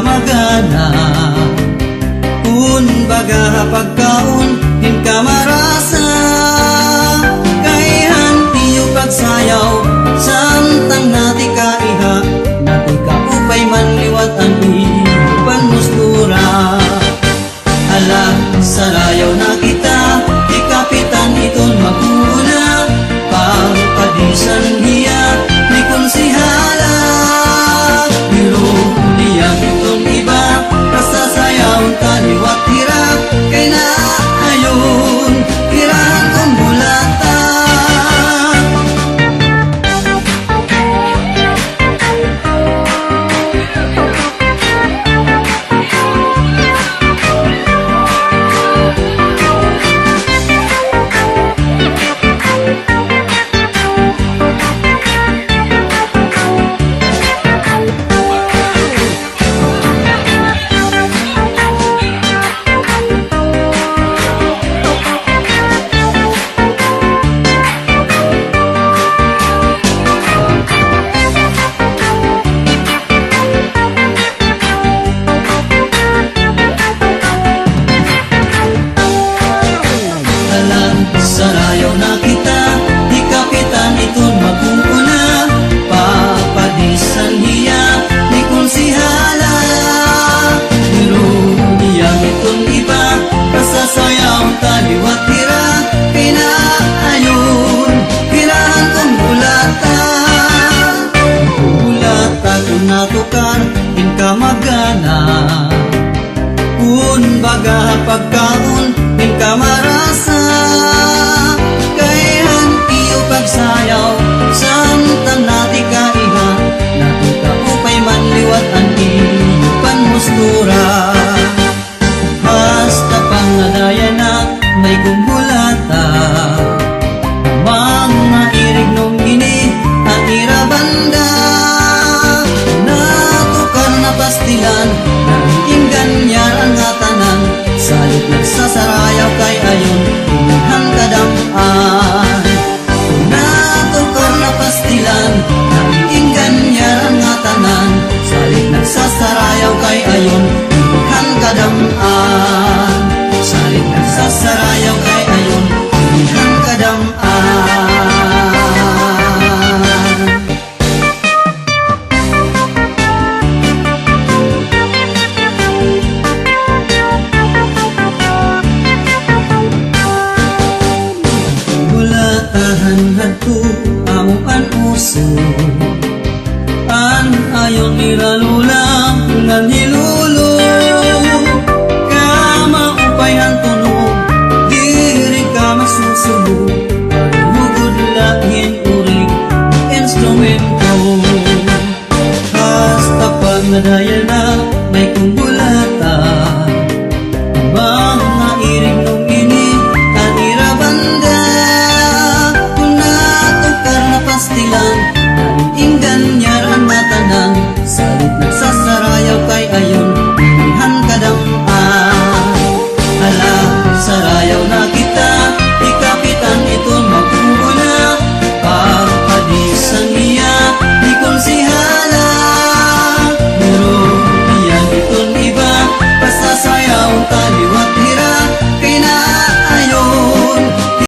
magana. Un baga pagkaon Din kamara umaga pagkaon Ning kamarasa. Kay hantiyo pagsayaw Samtang nati kaiha? Nakita upay manliwat ang iyo panmustura. Basta pangadaya na may gumbulata Mga irig nung gini at irabanda. Natukan na pastilan さら tu amukan uso An ayon nilalula ngan hilulo Kama upay hantuno Diri ka masusubo. Pagmugod lahin uring instrumento. Hasta pag nadayal na